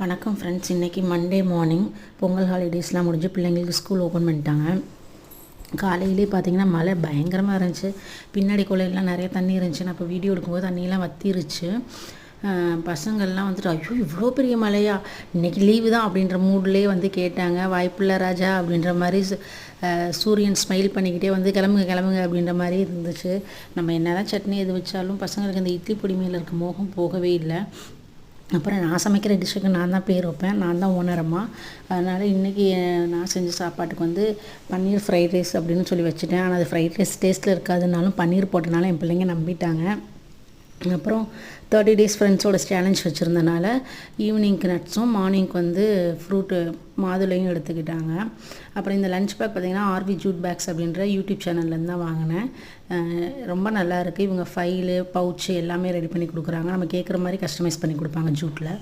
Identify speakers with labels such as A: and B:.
A: வணக்கம் ஃப்ரெண்ட்ஸ் இன்றைக்கி Monday morning Pongal ஹாலிடேஸ்லாம் முடிஞ்சு பிள்ளைங்களுக்கு ஸ்கூல் ஓப்பன் பண்ணிட்டாங்க. காலையிலே பார்த்தீங்கன்னா மழை பயங்கரமாக இருந்துச்சு. பின்னாடி கொள்ளையெல்லாம் நிறைய தண்ணி இருந்துச்சு. நான் இப்போ வீடியோ எடுக்கும்போது தண்ணியெல்லாம் வத்திருச்சு. பசங்கள்லாம் வந்துட்டு ஐயோ இவ்வளோ பெரிய மழையா? இன்னைக்கு லீவு தான் அப்படின்ற மூட்லேயே வந்து கேட்டாங்க. வாய்ப்புள்ள ராஜா அப்படின்ற மாதிரி சூரியன் ஸ்மைல் பண்ணிக்கிட்டே வந்து கிளம்புங்க கிளம்புங்க அப்படின்ற மாதிரி இருந்துச்சு. நம்ம என்னதான் சட்னி எது வச்சாலும் பசங்களுக்கு அந்த இட்லி பொடி மேலே இருக்க மோகம் போகவே இல்லை. அப்புறம் நான் சமைக்கிற டிஷ்ஷுக்கு நான் தான் பேர் வைப்பேன். நான் தான் ஓனரம்மா அதனால் இன்றைக்கி நான் செஞ்ச சாப்பாட்டுக்கு வந்து பன்னீர் ஃப்ரைட் ரைஸ் அப்படின்னு சொல்லி வச்சுட்டேன். ஆனால் அது ஃப்ரைட் ரைஸ் டேஸ்ட்டில் இருக்காதுனாலும் பன்னீர் போட்டனால என் பிள்ளைங்க நம்பிட்டாங்க. அப்புறம் தேர்ட்டி டேஸ் ஃப்ரெண்ட்ஸோட சேலஞ்ச் வச்சுருந்தனால ஈவினிங்க்கு நட்ஸும் மார்னிங்க்கு வந்து ஃப்ரூட்டு மாதுளையும் எடுத்துக்கிட்டாங்க. அப்புறம் இந்த லஞ்ச் பேக் பார்த்திங்கன்னா ஆர்வி ஜூட் பேக்ஸ் அப்படின்ற யூடியூப் சேனல்லேருந்து தான் வாங்கினேன். ரொம்ப நல்லா இருக்குது இவங்க ஃபைலு பவுச்சு எல்லாமே ரெடி பண்ணி கொடுக்குறாங்க. நம்ம கேட்குற மாதிரி கஸ்டமைஸ் பண்ணி கொடுப்பாங்க ஜூட்டில்